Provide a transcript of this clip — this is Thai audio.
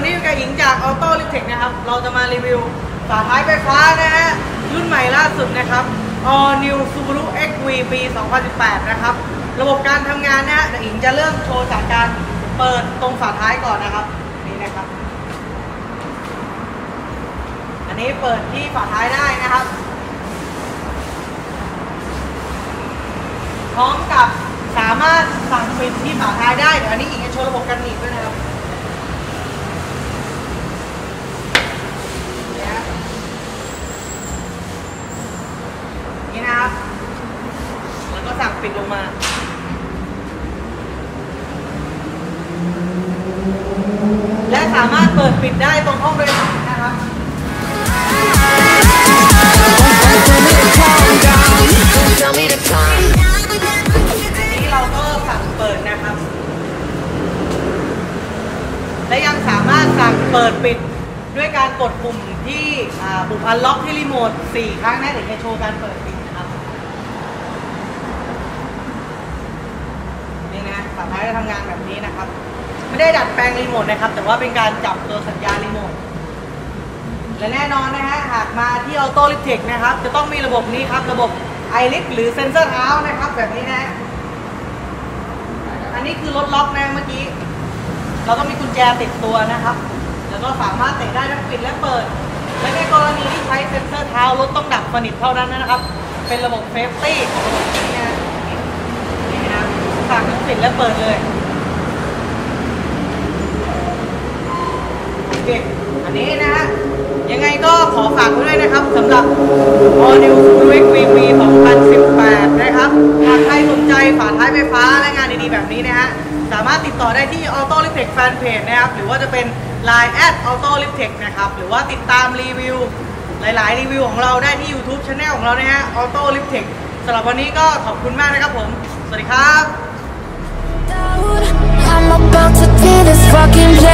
วันนี้อยู่กับหญิงจาก Auto l i f t e c h นะครับ เราจะมารีวิวฝาท้ายไฟฟ้านะฮะ รุ่นใหม่ล่าสุดนะครับ All New Subaru XV ปี 2018 นะครับ ระบบการทำงานนะฮะเดี๋ยวหญิงจะเริ่มโชว์จากการเปิดตรงฝาท้ายก่อนนะครับ นี่นะครับ อันนี้เปิดที่ฝาท้ายได้นะครับ พร้อมกับสามารถสั่งปิดที่ฝาท้ายได้ เดี๋ยวอันนี้หญิงจะโชว์ระบบการหนีบด้วยนะครับเนี่ยฮะนี่นะครับ แล้วก็สั่ง ปิดลงมาและสามารถเปิดปิดได้ตรงห้องโดยสารนะครับนี่เราก็สั่งเปิดนะครับ และยังสามารถสั่งเปิดปิดด้วยการกดปุ่มที่ปุ่มอันล็อกที่รีโมท4ครั้งนะเดี๋ยวจะโชว์การเปิดปิด นะครับนี่นะฝาท้ายจะทำงานแบบนี้นะครับ ไม่ได้ดัดแปลงรีโมทนะครับ แต่ว่าเป็นการจับตัวสัญญาณรีโมทและแน่นอนนะฮะหากมาที่ Auto l i f t e c h นะครับ จะต้องมีระบบนี้ครับ ระบบ i l i f t หรือเซนเซอร์เท้านะครับ แบบนี้นะฮะอันนี้คือรถล็อกนะเมื่อกี้ เราต้องมีกุญแจติดตัวนะครับ แล้วก็สามารถเตะได้ทั้งปิดและเปิด และในกรณีที่ใช้เซ็นเซอร์เท้ารถต้องดับสนิทเท่านั้นนะครับ เป็นระบบเซฟตี้ของระบบนี้นะนี่นะสั่งทั้งปิด และเปิดเลยโอเคอันนี้นะฮะยังไงก็ขอฝากไว้ด้วยนะครับสำหรับ All New Subaru XV ปี2018 นะครับหากใครสนใจฝาท้ายไฟฟ้าและงานดีๆแบบนี้นะฮะสามารถติดต่อได้ที่ Auto l i f t e c h Fanpage นะครับ หรือว่าจะเป็น Line at Auto l i f t e c h นะครับ หรือว่าติดตามรีวิว หลายๆ รีวิวของเราได้ที่ YouTube Channel ของเรานะฮะ Auto l i f t e c h สำหรับวันนี้ก็ขอบคุณมากนะครับผม สวัสดีครับ I'm about to tear this fucking place